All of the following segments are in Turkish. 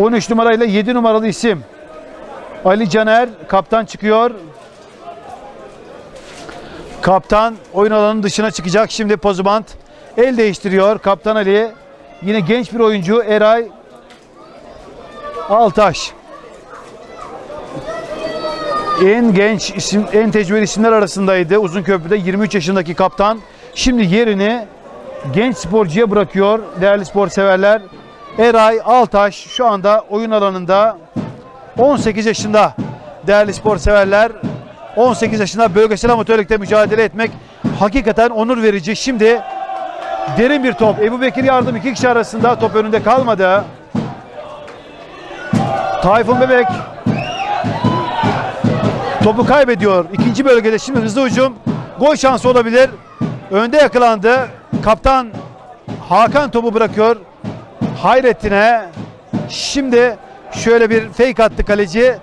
13 numarayla 7 numaralı isim. Ali Caner kaptan çıkıyor. Kaptan oyun alanının dışına çıkacak. Şimdi Pozubant el değiştiriyor. Kaptan Ali. Yine genç bir oyuncu Eray Altaş. En genç isim, en tecrübeli isimler arasındaydı. Uzun Köprü'de 23 yaşındaki kaptan. Şimdi yerini genç sporcuya bırakıyor değerli spor severler. Eray Altaş şu anda oyun alanında 18 yaşında değerli spor severler. 18 yaşında bölgesel amatörlükte mücadele etmek hakikaten onur verici. Şimdi derin bir top. Ebu Bekir yardım iki kişi arasında top önünde kalmadı. Tayfun Bebek topu kaybediyor. İkinci bölgede şimdi hızlı hücum. Gol şansı olabilir. Önde yakalandı. Kaptan Hakan topu bırakıyor. Hayrettin'e. Şimdi şöyle bir fake attı kaleci.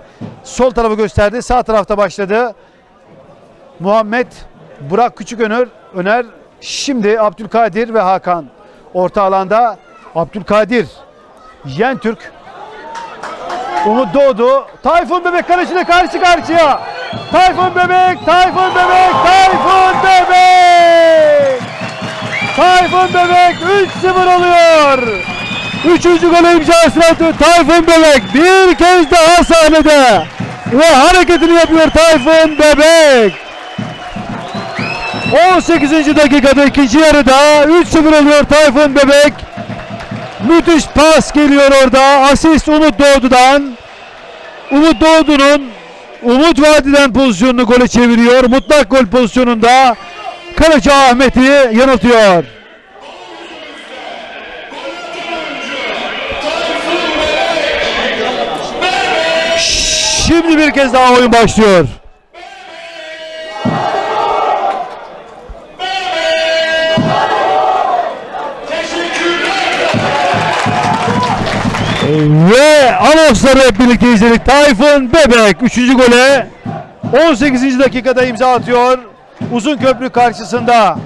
Sol tarafı gösterdi. Sağ tarafta başladı. Muhammed Burak Küçükönür Öner. Şimdi Abdülkadir ve Hakan. Orta alanda Abdülkadir. Yentürk. Umut doğdu. Tayfun Bebek kaleciyle karşı karşıya. Tayfun Bebek, Tayfun Bebek, Tayfun Bebek. Tayfun Bebek 3-0 oluyor. Üçüncü golü imzasını atıyor Tayfun Bebek. Bir kez daha sahnede. Ve hareketini yapıyor Tayfun Bebek. 18. dakikada ikinci yarıda 3-0 oluyor Tayfun Bebek. Müthiş pas geliyor orada. Asist Umut Doğdu'dan. Umut Doğdu'nun Umut Vadi'den pozisyonunu gole çeviriyor. Mutlak gol pozisyonunda kaleci Ahmet'i yanıltıyor. Şimdi bir kez daha oyun başlıyor. Ve anonsları hep birlikte izledik. Tayfun Bebek 3. gole 18. dakikada imza atıyor. Uzun köprü karşısında